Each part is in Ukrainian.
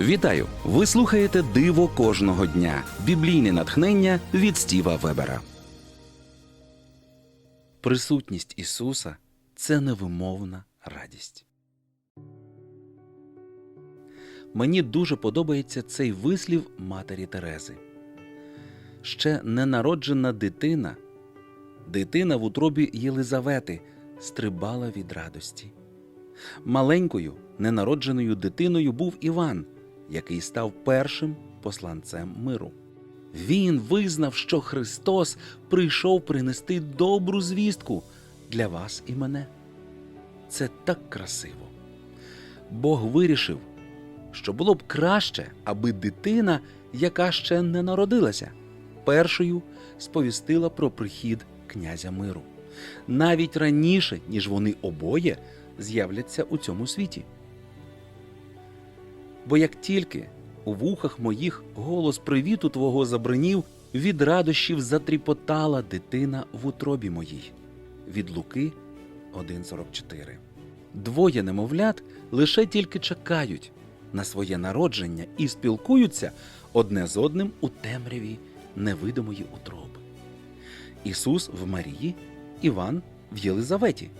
Вітаю! Ви слухаєте Диво кожного дня. Біблійне натхнення від Стіва Вебера. Присутність Ісуса це невимовна радість. Мені дуже подобається цей вислів матері Терези. Ще ненароджена дитина, дитина в утробі Єлизавети стрибала від радості. Маленькою ненародженою дитиною був Іван, який став першим посланцем миру. Він визнав, що Христос прийшов принести добру звістку для вас і мене. Це так красиво. Бог вирішив, що було б краще, аби дитина, яка ще не народилася, першою сповістила про прихід князя миру, навіть раніше, ніж вони обоє з'являться у цьому світі. Бо як тільки у вухах моїх голос привіту твого забринів, від радощів затріпотала дитина в утробі моїй. Від Луки 1.44. Двоє немовлят лише тільки чекають на своє народження і спілкуються одне з одним у темряві невидимої утроби. Ісус в Марії, Іван в Єлизаветі.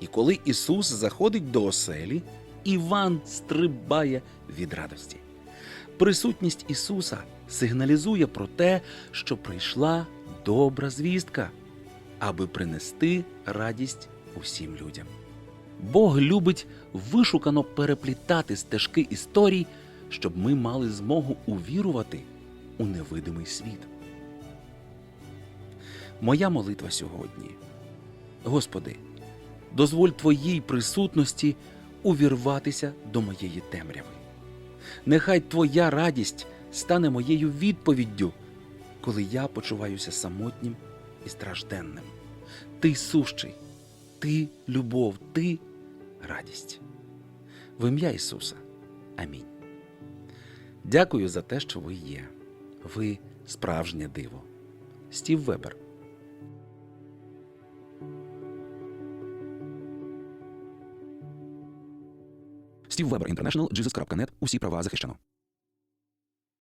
І коли Ісус заходить до оселі, Іван стрибає від радості. Присутність Ісуса сигналізує про те, що прийшла добра звістка, аби принести радість усім людям. Бог любить вишукано переплітати стежки історій, щоб ми мали змогу увірувати у невидимий світ. Моя молитва сьогодні. Господи, дозволь Твоїй присутності увірватися до моєї темряви. Нехай Твоя радість стане моєю відповіддю, коли я почуваюся самотнім і стражденним. Ти сущий, ти любов, ти радість. В ім'я Ісуса. Амінь. Дякую за те, що ви є. Ви справжнє диво. Стів Вебер. Стів Вебер Інтернешнл, Jesus.net. Усі права захищено.